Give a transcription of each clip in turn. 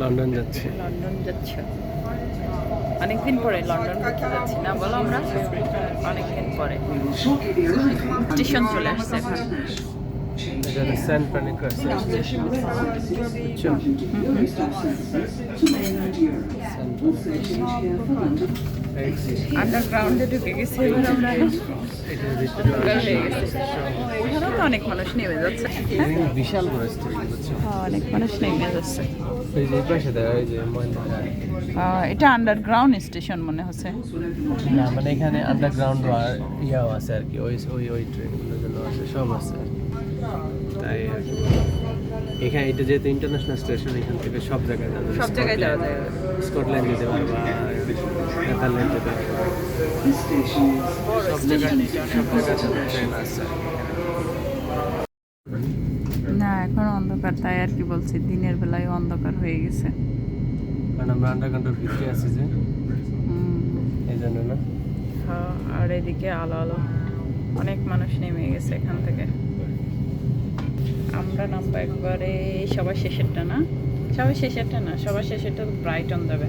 London যাচ্ছে। London যাচ্ছ। অনেকদিন পরে লন্ডন যাচ্ছি না বলো আমরা। অনেকদিন পরে। স্টেশন চলে আসছে এখানে স্যান ফ্রানিকো স্টেশন বুঝছ আন্ডারগ্রাউন্ডে ঢুকে গেছি। এবার আমরা এখানেও তো অনেক মানুষ নেমে যাচ্ছে? বিশাল বড় হ্যাঁ, অনেক মানুষ নেমে যাচ্ছে। এটা আন্ডারগ্রাউন্ড স্টেশন মনে হচ্ছে। না মানে এখানে আন্ডারগ্রাউন্ড ইয়াও আছে আর কি ওই ওই ওই ট্রেনগুলো যেগুলো আছে সব আছে। তাই এখানে এটা যেহেতু ইন্টারন্যাশনাল স্টেশন এখান থেকে সব জায়গায় যাবে সব জায়গায় যাওয়া যায়। স্কটল্যান্ড যেতে পারবা নেদারল্যান্ড যেতে পারবা। সব জায়গায় সব জায়গায় ট্রেন আছে না এখন অন্ধকার তাই আর কি বলছি দিনের বেলায় অন্ধকার হয়ে গেছে। কারণ আমরা আন্ডারগ্রাউন্ডের ভিতরে আছি যে। হুম। এই জন্য না। হ্যাঁ আর এদিকে আলো আলো। অনেক মানুষ নেমে গেছে এখান থেকে। আমরা নামবো একবারে সবার শেষেরটা না সবার শেষেরটা না সবার শেষেরটা ব্রাইটন দেবে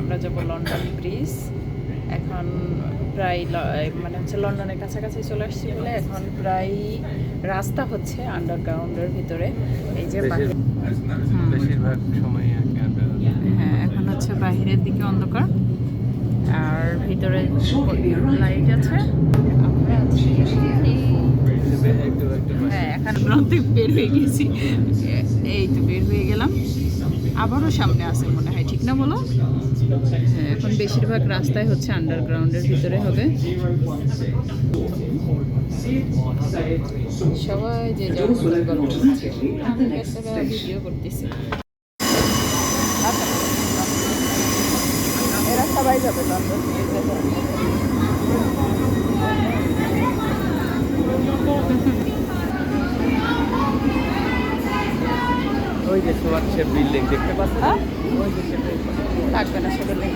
আমরা যাব লন্ডন ব্রিজ এখন প্রায় মানে হচ্ছে লন্ডনের কাছাকাছি চলে আসছি বলে এখন প্রায় রাস্তা হচ্ছে আন্ডারগ্রাউন্ডের ভিতরে এই যে। বেশিরভাগ সময়। হ্যাঁ এখন হচ্ছে বাহিরের দিকে অন্ধকার আর ভিতরে লাইট আছে। আমরা হ্যাঁ এখন প্রান্তে বের হয়ে গেছি। এই তো বের হয়ে গেলাম। আবারও সামনে আছে মনে হয়, ঠিক না বলো? হ্যাঁ এখন বেশিরভাগ রাস্তায় হচ্ছে আন্ডারগ্রাউন্ডের ভিতরে হবে। সবাই যে যার ভিডিও করতেছি এরা সবাই যাবে ওই যে সোয়ার শেপ বিল্ডিং দেখতে পাচ্ছেন? হ্যাঁ? ওই যে সেটাই লাগবে না সেটা নেই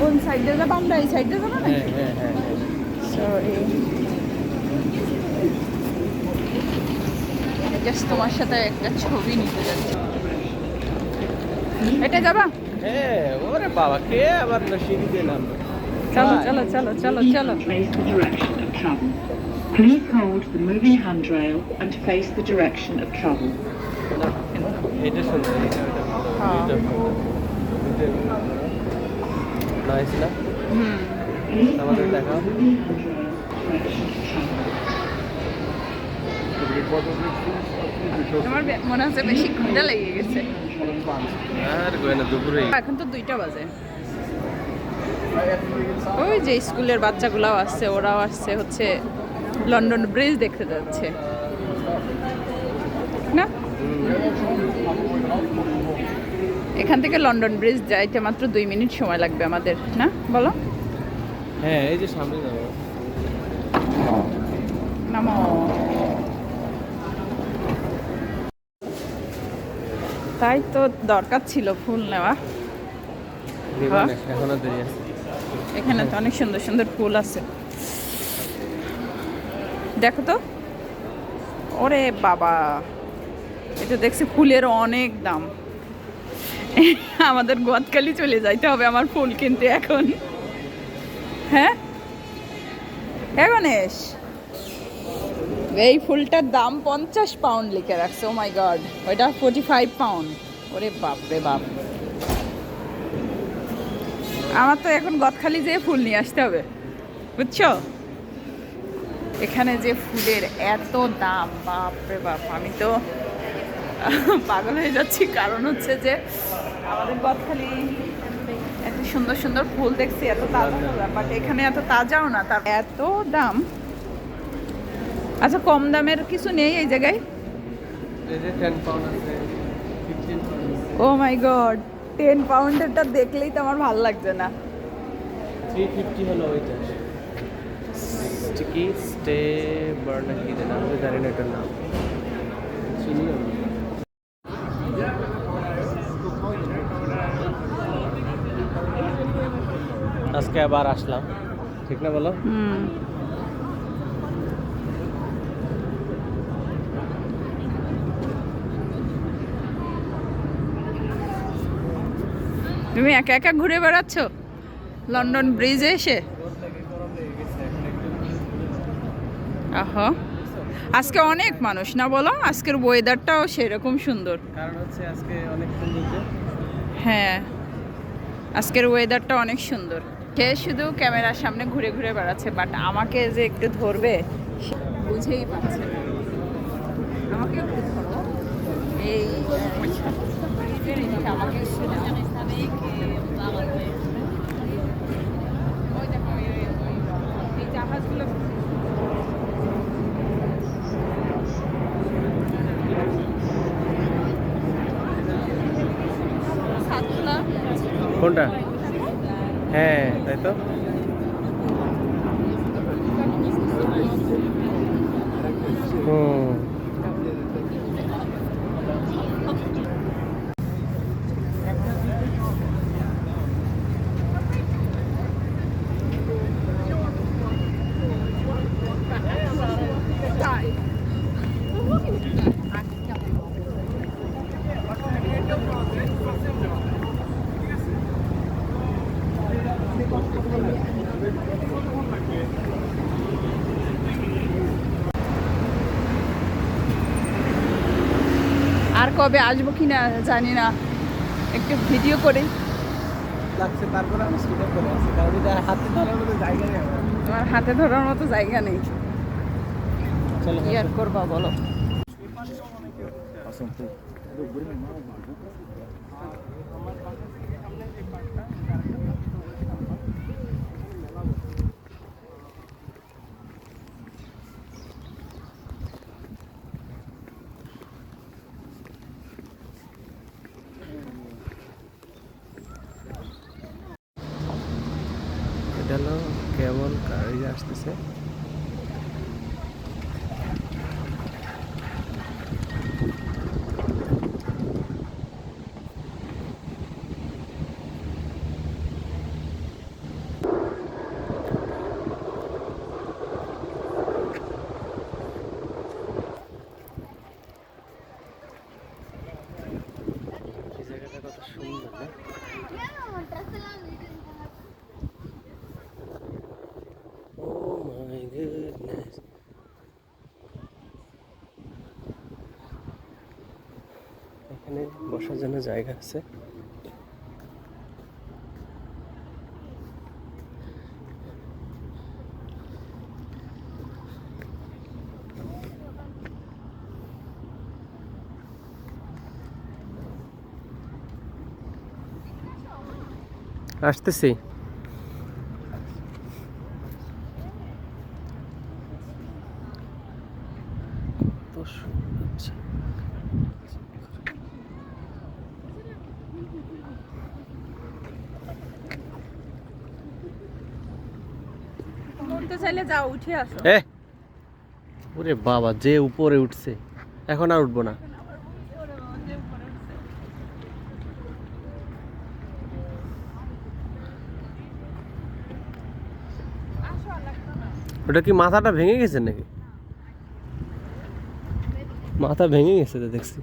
কোন সাইডে যাব? আমরা এই সাইডে যাব না? হ্যাঁ হ্যাঁ হ্যাঁ হ্যাঁ। সরি জাস্ট তোমার সাথে একটা ছবি নিতে যাচ্ছি এটা যাবা হ্যাঁ ওরে বাবা কে আবার সিঁড়ি দিয়ে নামবে চলো চলো চলো চলো চলো. Please hold the moving handrail and face the direction of travel. এটা সুন্দর এটা এটা হ্যাঁ। নাইস না হুম আমাদের hold দেখাও the moving handrail direction of travel. আমার মনে হচ্ছে বেশি ক্ষুদা লেগে গেছে। আর গোয়েনা দুপুরে এখন তো দুইটা বাজে। ওই যে স্কুলের বাচ্চাগুলাও আসছে ওরাও আসছে হচ্ছে লন্ডন ব্রিজ দেখতে যাচ্ছে। না? এখান থেকে লন্ডন ব্রিজ যাইতে মাত্র দুই মিনিট সময় লাগবে আমাদের না? বলো। হ্যাঁ এই যে সামনে যাব। নামো। তাই তো দরকার ছিল ফুল নেওয়া। বিমানে এখনও এখানে তো অনেক সুন্দর সুন্দর ফুল আছে। দেখো তো। ওরে বাবা। এটা দেখছি ফুলের অনেক দাম। আমাদের গোয়াতকালি চলে যাইতে হবে আমার ফুল কিনতে এখন। হ্যাঁ? হ্যাঁ গণেশ? এই ফুলটার দাম পঞ্চাশ পাউন্ড লিখে রাখছে ও মাই গড ওইটা ফোর্টি ফাইভ পাউন্ড ওরে বাপ রে বাপ। আমার তো এখন গদখালি যেয়ে ফুল নিয়ে আসতে হবে, বুঝছ? এখানে যে ফুলের এত দাম, বাপ রে বাপ, আমি তো পাগল হয়ে যাচ্ছি। কারণ হচ্ছে যে আমাদের গদখালি এত সুন্দর সুন্দর ফুল দেখছি, এত তাজা বাট এখানে এত তাজাও না, তার এত দাম। আচ্ছা কম দামের কিছু নেই এই জায়গায়? ও মাই গড টেন পাউন্ডেরটা দেখলেই তো আমার ভালো লাগছে না। থ্রি ফিফটি হলো ওইটা। কি স্টে বার্ন কি যেন আমি জানি না এটার নাম। চিনি আমি আজকে আবার আসলাম। ঠিক না বলো? হুম। তুমি একা একা ঘুরে বেড়াচ্ছ? লন্ডন ব্রিজে এসে? আহ। আজকে অনেক মানুষ না বলো? আজকের ওয়েদারটাও সেরকম সুন্দর। কারণ হচ্ছে আজকে অনেক সুন্দর হ্যাঁ। আজকের ওয়েদারটা অনেক সুন্দর। সে শুধু ক্যামেরার সামনে ঘুরে ঘুরে বেড়াচ্ছে বাট আমাকে যে একটু ধরবে বুঝেই পাচ্ছে না। আমাকে একটু ধরো। এই আমাকে ছাদগুলা কোনটা? হ্যাঁ তাই তো? হুম। আর কবে আসব কি না জানি না। একটু ভিডিও করে। লাগছে তারপরে আমি স্কুলে করে আসছি কারণ এটা হাতে ধরার মতো জায়গা নেই আমার। হাতে ধরার মতো জায়গা নেই। চলো কি আর করবা বলো হলো কেবল গাড়ি আসতেছে। এখানে বসার জন্য জায়গা আছে। আসতেছি কত সুন্দর হচ্ছে। উঠতে চাইলে যাও, উঠে আসো। এ? ওরে বাবা, যে উপরে উঠছে। এখন আর উঠবো না। ওটা কি মাথাটা ভেঙে গেছে নাকি? মাথা ভেঙে গেছে তো দেখছি।